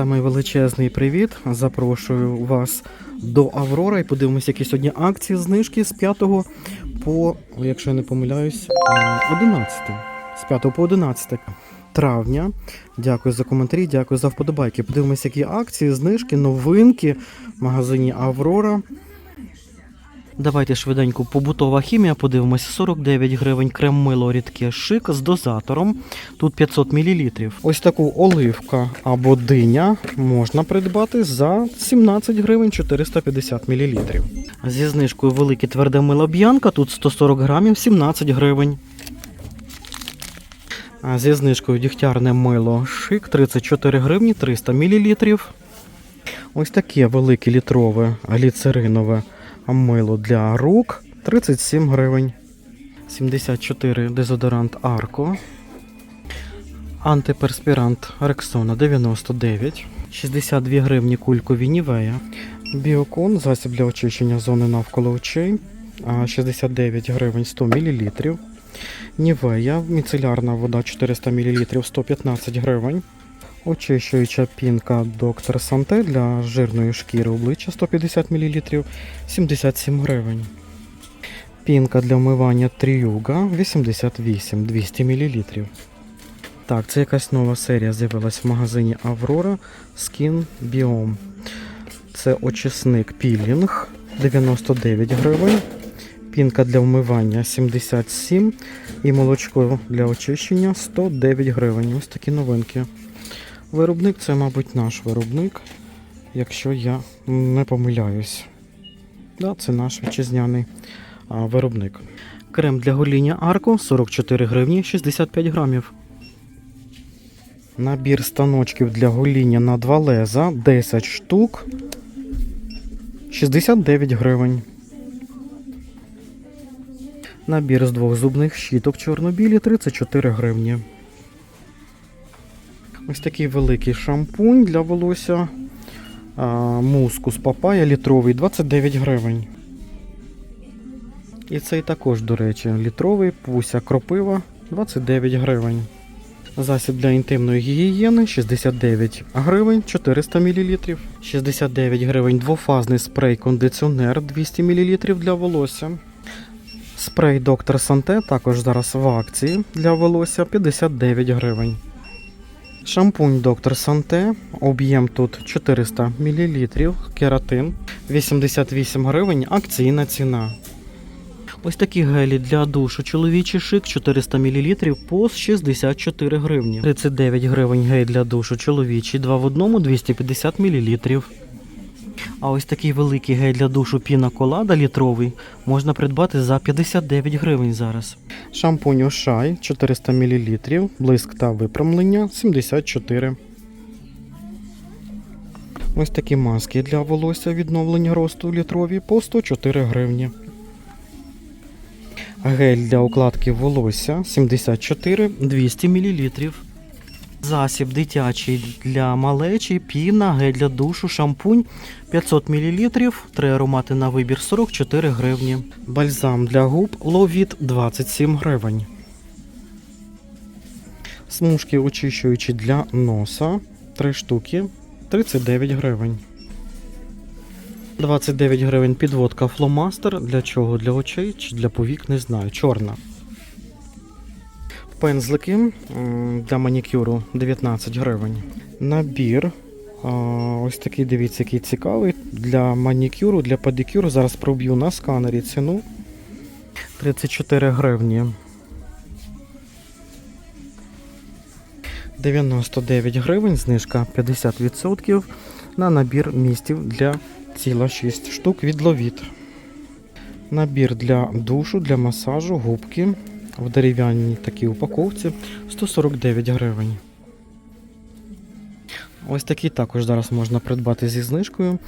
Самий величезний привіт. Запрошую вас до Аврора і подивимося, які сьогодні акції знижки з 5 по, якщо я не помиляюсь, е, 11. З 5 по 11 травня. Дякую за коментарі, дякую за вподобайки. Подивимося, які акції, знижки, новинки в магазині Аврора. Давайте швиденько побутова хімія подивимось. 49 гривень крем мило рідке шик з дозатором. Тут 500 мл. Ось таку оливка або диня можна придбати за 17 гривень 450 мл. Зі знижкою велике тверде мило б'янка. Тут 140 грамів 17 гривень. Зі знижкою дігтярне мило шик 34 гривні 300 мл. Ось таке велике літрове гліцеринове мило для рук 37 гривень. 74 дезодорант Арко. Антиперспірант Рексона 99. 62 гривні кулькові Нівея. Біокон засіб для очищення зони навколо очей. 69 гривень 100 мл. Нівея, міцелярна вода 400 мл 115 гривень. Очищуюча пінка Доктор Санте для жирної шкіри обличчя 150 мл 77 гривень. Пінка для вмивання Тріюга 88 200 мл. Так, це якась нова серія з'явилась в магазині Аврора Skin Biome. Це очисник пілінг 99 гривень. Пінка для вмивання 77 і молочко для очищення 109 гривень. Ось такі новинки. Виробник це, мабуть, наш виробник, якщо я не помиляюсь. Да, це наш вітчизняний виробник. Крем для гоління Арко 44 гривні 65 грамів. Набір станочків для гоління на два леза 10 штук 69 гривень. Набір з двох зубних щіток чорнобілі 34 гривні. Ось такий великий шампунь для волосся. Мускус папая літровий 29 гривень. І цей також, до речі, літровий пуся кропива 29 гривень. Засіб для інтимної гігієни 69 гривень 400 мл. 69 гривень двофазний спрей-кондиціонер 200 мл для волосся. Спрей Доктор Санте також зараз в акції для волосся 59 гривень. Шампунь Доктор Санте, об'єм тут 400 мл, кератин 88 гривень, акційна ціна. Ось такі гелі для душу. Чоловічий шик 400 мл по 64 гривні. 39 гривень гель для душу чоловічий, 2 в одному 250 мл. А ось такий великий гель для душу піна колада літровий можна придбати за 59 гривень зараз. Шампунь Ошай 400 мл, блиск та випрямлення 74. Ось такі маски для волосся відновлення росту літрові по 104 гривні. Гель для укладки волосся 74 200 мл. Засіб дитячий для малечі, піна, гель для душу, шампунь 500 мл, три аромати на вибір 44 гривні. Бальзам для губ Ловіт 27 гривень. Смужки очищуючі для носа 3 штуки 39 гривень. 29 гривень підводка фломастер. Для чого? Для очей чи для повік, не знаю. Чорна. Пензлики для манікюру 19 гривень. Набір. Ось такий, дивіться, який цікавий. Для манікюру, для педикюру. Зараз проб'ю на сканері ціну. 34 гривні. 99 гривень, знижка 50% на набір містів для тіла 6 штук від Ловіт. Набір для душу, для масажу, губки в дерев'яній такій упаковці 149 гривень. Ось такий також зараз можна придбати зі знижкою.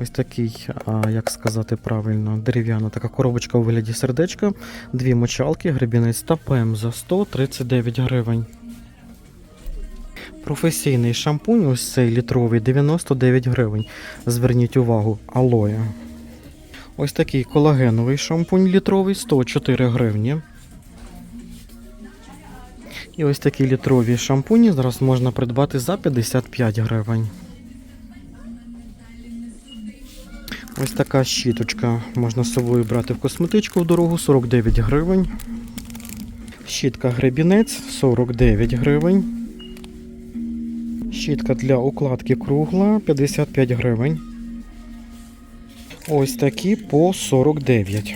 Ось такий, як сказати правильно, дерев'яна така коробочка у вигляді сердечка, дві мочалки, гребінець та ПМ за 139 гривень. Професійний шампунь, ось цей літровий 99 гривень. Зверніть увагу, алоє. Ось такий колагеновий шампунь літровий 104 гривні. І ось такі літрові шампуні зараз можна придбати за 55 гривень. Ось така щіточка можна з собою брати в косметичку в дорогу 49 гривень. Щітка гребінець 49 гривень. Щітка для укладки кругла 55 гривень. Ось такі по 49.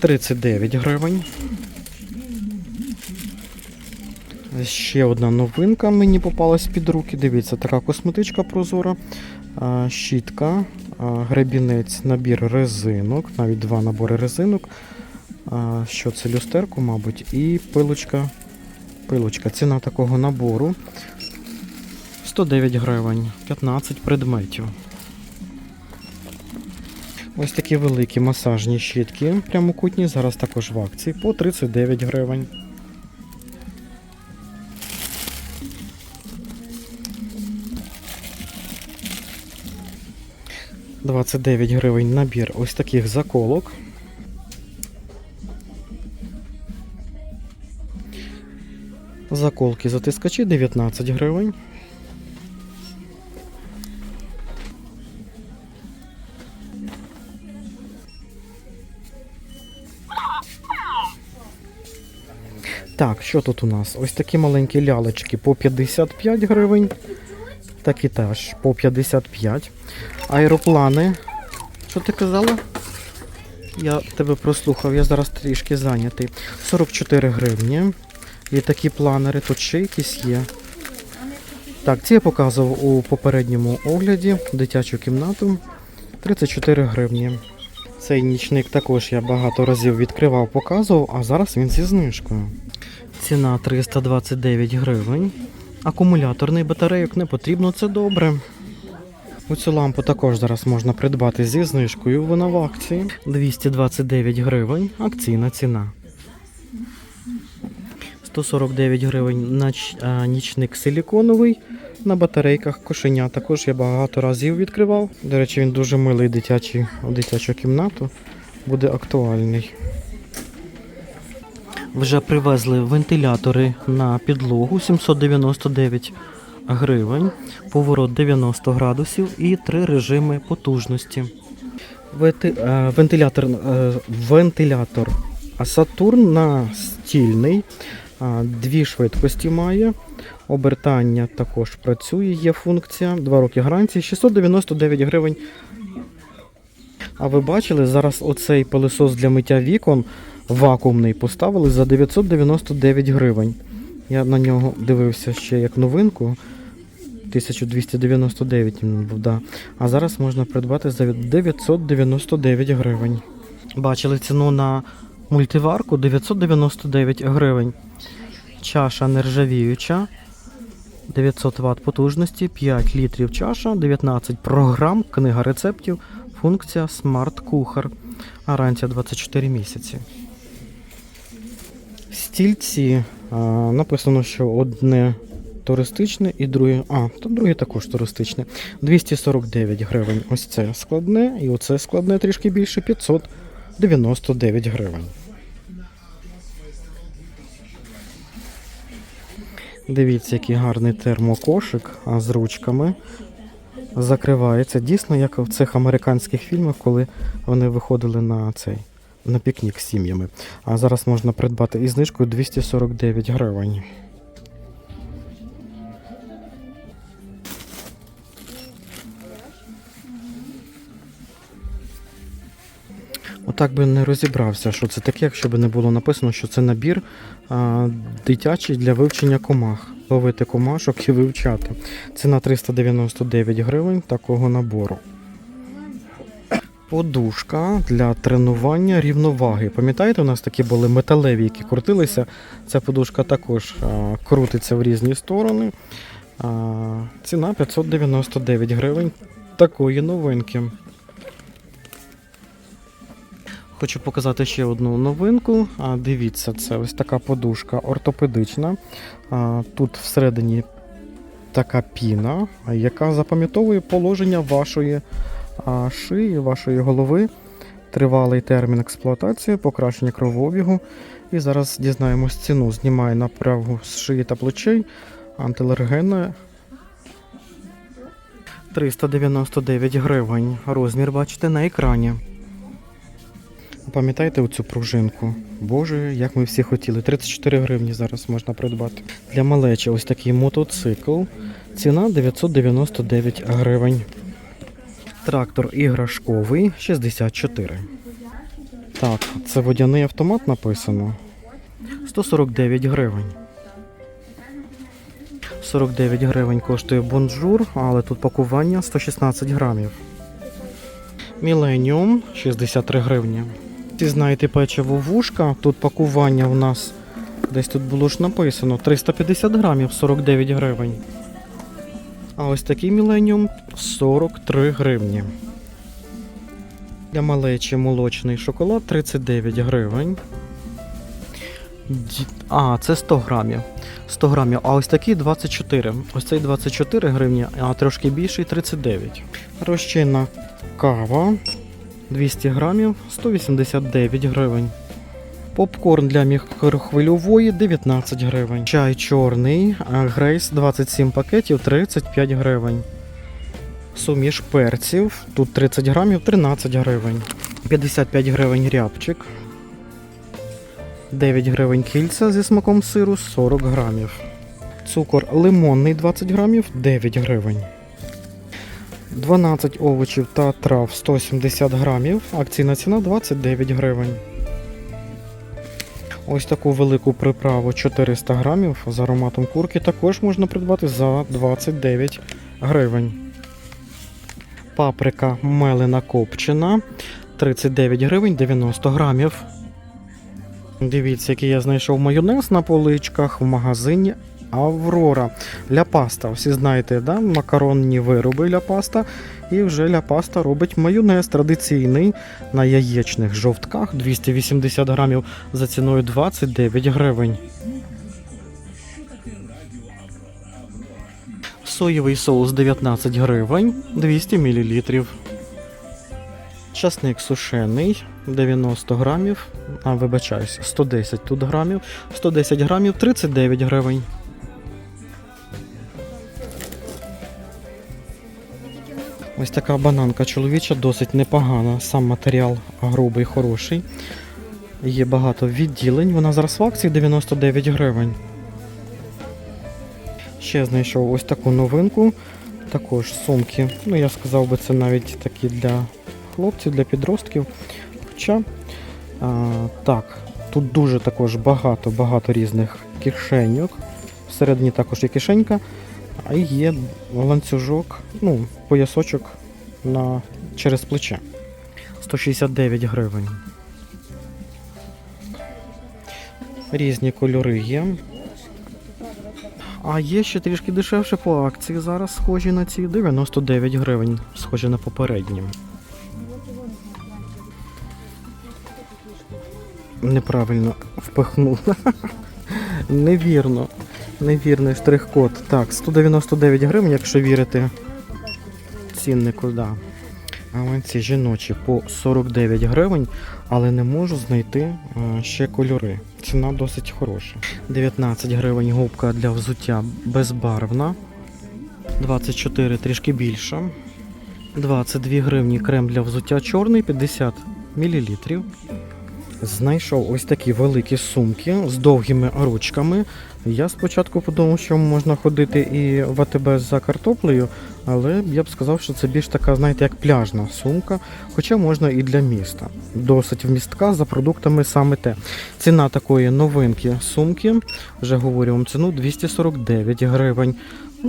39 гривень. Ще одна новинка мені попалась під руки. Дивіться, така косметичка прозора, щітка, гребінець, набір резинок, навіть два набори резинок. Що це люстерку, мабуть, і пилочка. Пилочка. Ціна такого набору 109 гривень, 15 предметів. Ось такі великі масажні щітки прямокутні, зараз також в акції по 39 гривень. «29 гривень набір ось таких заколок. Заколки затискачі 19 гривень. Так, що тут у нас? Ось такі маленькі лялечки по 55 гривень. Такі теж по 55. Аероплани. Що ти казала? Я тебе прослухав, я зараз трішки зайнятий. 44 гривні. І такі планери, тут ще якісь є. Так, ці я показував у попередньому огляді дитячу кімнату. 34 гривні. Цей нічник також я багато разів відкривав, показував, а зараз він зі знижкою. Ціна 329 гривень. Акумуляторний батарейок не потрібно, це добре. У цю лампу також зараз можна придбати зі знижкою, вона в акції. 229 гривень, акційна ціна. 149 гривень нач, а, нічник силіконовий на батарейках кошеня. Також я багато разів відкривав. До речі, він дуже милий дитячий, у дитячу кімнату. Буде актуальний. Вже привезли вентилятори на підлогу 799 гривень, поворот 90 градусів і три режими потужності. Е, Вентилятор, е, вентилятор Сатурн настільний, дві швидкості має. Обертання також працює, є функція. 2 роки гарантії, 699 гривень. А ви бачили, зараз оцей пилосос для миття вікон вакуумний поставили за 999 гривень. Я на нього дивився ще як новинку. 1299 він був, да. А зараз можна придбати за 999 гривень. Бачили ціну на мультиварку 999 гривень. Чаша нержавіюча. 900 Вт потужності, 5 літрів чаша, 19 програм, книга рецептів, функція Смарт Кухар. Гарантія 24 місяці. Стільці а, написано, що одне туристичне і друге. А, то друге також туристичне. 249 гривень. Ось це складне, і оце складне трішки більше 599 гривень. Дивіться, який гарний термокошик а, з ручками. Закривається. Дійсно, як в цих американських фільмах, коли вони виходили на цей на пікнік з сім'ями. А зараз можна придбати із знижкою 249 гривень. Отак би не розібрався, що це таке, якщо б не було написано, що це набір а, дитячий для вивчення комах. Ловити комашок і вивчати. Ціна 399 гривень такого набору. Подушка для тренування рівноваги. Пам'ятаєте, у нас такі були металеві, які крутилися. Ця подушка також а, крутиться в різні сторони. А, ціна 599 гривень такої новинки. Хочу показати ще одну новинку. А, дивіться, це ось така подушка ортопедична. А, тут всередині така піна, яка запам'ятовує положення вашої шиї, вашої голови. Тривалий термін експлуатації, покращення кровообігу. І зараз дізнаємось ціну. Знімає напрягу з шиї та плечей, антиалергенна. 399 гривень. Розмір бачите на екрані. Пам'ятаєте оцю пружинку? Боже, як ми всі хотіли. 34 гривні зараз можна придбати. Для малечі ось такий мотоцикл. Ціна 999 гривень. Трактор іграшковий 64. Так, це водяний автомат написано. 149 гривень. 49 гривень коштує бонжур, але тут пакування 116 грамів. Міленіум 63 гривні. Ті знаєте печиво вушка. Тут пакування у нас десь тут було ж написано 350 грамів 49 гривень. А ось такий міленіум 43 гривні. Для малечі молочний шоколад 39 гривень. А, це 100 грамів. 100 грамів. А ось такий 24. Ось цей 24 гривні, а трошки більший 39. Розчинна кава 200 грамів 189 гривень. Попкорн для мікрохвильової 19 гривень. Чай чорний, грейс 27 пакетів 35 гривень. Суміш перців, тут 30 грамів 13 гривень. 55 гривень рябчик. 9 гривень кільця зі смаком сиру 40 грамів. Цукор лимонний 20 грамів 9 гривень. 12 овочів та трав 170 грамів. Акційна ціна 29 гривень. Ось таку велику приправу 400 грамів з ароматом курки також можна придбати за 29 гривень. Паприка мелена копчена 39 гривень 90 грамів. Дивіться, який я знайшов майонез на поличках в магазині Аврора. Ля паста. Всі знаєте, да? макаронні вироби ля паста. І вже ля паста робить майонез традиційний на яєчних жовтках 280 грамів за ціною 29 гривень. Соєвий соус 19 гривень 200 мл. Часник сушений 90 грамів. А, вибачаюсь, 110 тут грамів. 110 грамів 39 гривень. Ось така бананка чоловіча, досить непогана. Сам матеріал грубий, хороший. Є багато відділень. Вона зараз в акції 99 гривень. Ще знайшов ось таку новинку. Також сумки. Ну, я сказав би, це навіть такі для хлопців, для підростків. Хоча, а, так, тут дуже також багато-багато різних кишеньок. Всередині також є кишенька, а є ланцюжок, ну, поясочок на, через плече. 169 гривень. Різні кольори є. А є ще трішки дешевше по акції зараз, схожі на ці 99 гривень, схожі на попередні. Неправильно впихнув. Невірно. Невірний штрих-код. Так, 199 гривень, якщо вірити ціннику, да. А ось ці жіночі по 49 гривень, але не можу знайти е, ще кольори. Ціна досить хороша. 19 гривень губка для взуття безбарвна. 24 трішки більша. 22 гривні крем для взуття чорний, 50 мл. Знайшов ось такі великі сумки з довгими ручками. Я спочатку подумав, що можна ходити і в АТБ за картоплею, але я б сказав, що це більш така, знаєте, як пляжна сумка, хоча можна і для міста. Досить вмістка за продуктами саме те. Ціна такої новинки сумки, вже говорю вам ціну 249 гривень.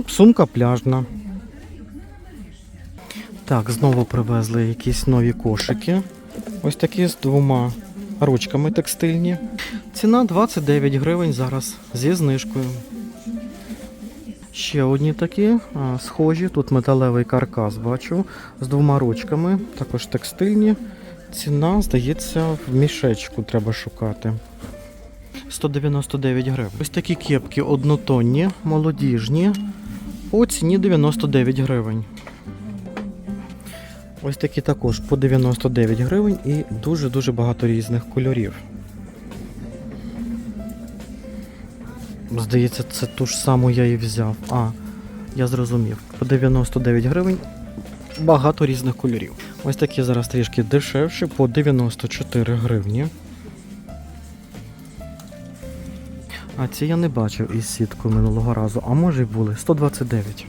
Сумка пляжна. Так, знову привезли якісь нові кошики. Ось такі з двома ручками текстильні. Ціна 29 гривень зараз зі знижкою. Ще одні такі схожі. Тут металевий каркас бачу з двома ручками, також текстильні. Ціна, здається, в мішечку треба шукати. 199 гривень. Ось такі кепки однотонні, молодіжні. По ціні 99 гривень. Ось такі також по 99 гривень і дуже-дуже багато різних кольорів. Здається, це ту ж саму я і взяв. А, Я зрозумів. По 99 гривень багато різних кольорів. Ось такі зараз трішки дешевші, по 94 гривні. А ці я не бачив із сіткою минулого разу, а може й були 129.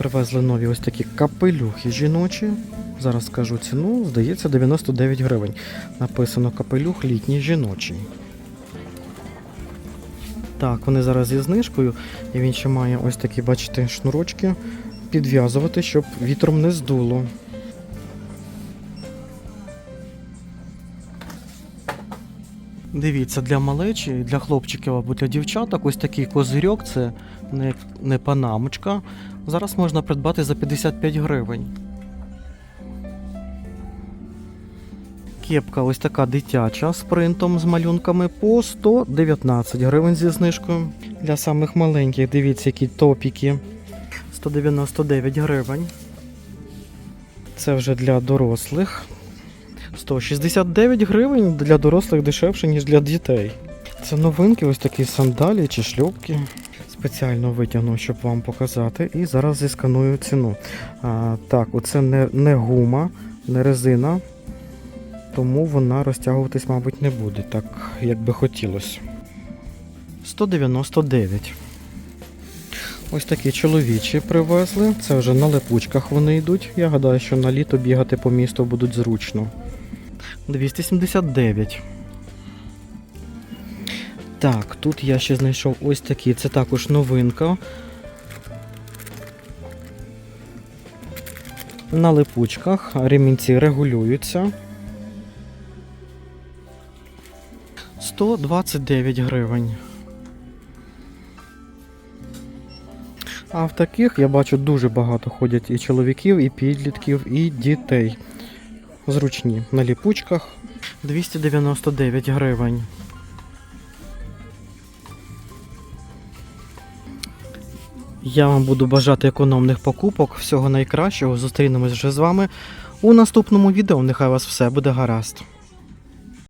Привезли нові ось такі капелюхи жіночі. Зараз скажу ціну, здається, 99 гривень. Написано капелюх літній жіночий. Так, вони зараз зі знижкою, і він ще має ось такі, бачите, шнурочки підв'язувати, щоб вітром не здуло. Дивіться, для малечі, для хлопчиків або для дівчаток ось такий козирьок, це не, не панамочка. Зараз можна придбати за 55 гривень. Кепка ось така дитяча з принтом з малюнками по 119 гривень зі знижкою. Для самих маленьких, дивіться, які топіки. 199 гривень. Це вже для дорослих. 169 гривень для дорослих дешевше, ніж для дітей. Це новинки, ось такі сандалі чи шльопки. Спеціально витягнув, щоб вам показати. І зараз зісканую ціну. А, так, оце не, не гума, не резина. Тому вона розтягуватись, мабуть, не буде, так як би хотілося. 199. Ось такі чоловічі привезли. Це вже на липучках вони йдуть. Я гадаю, що на літо бігати по місту будуть зручно. 279. Так, тут я ще знайшов ось такі. Це також новинка. На липучках ремінці регулюються. 129 гривень. А в таких я бачу дуже багато ходять і чоловіків, і підлітків, і дітей. Зручні на ліпучках 299 гривень. Я вам буду бажати економних покупок, всього найкращого. Зустрінемось вже з вами у наступному відео. Нехай вас все буде гаразд.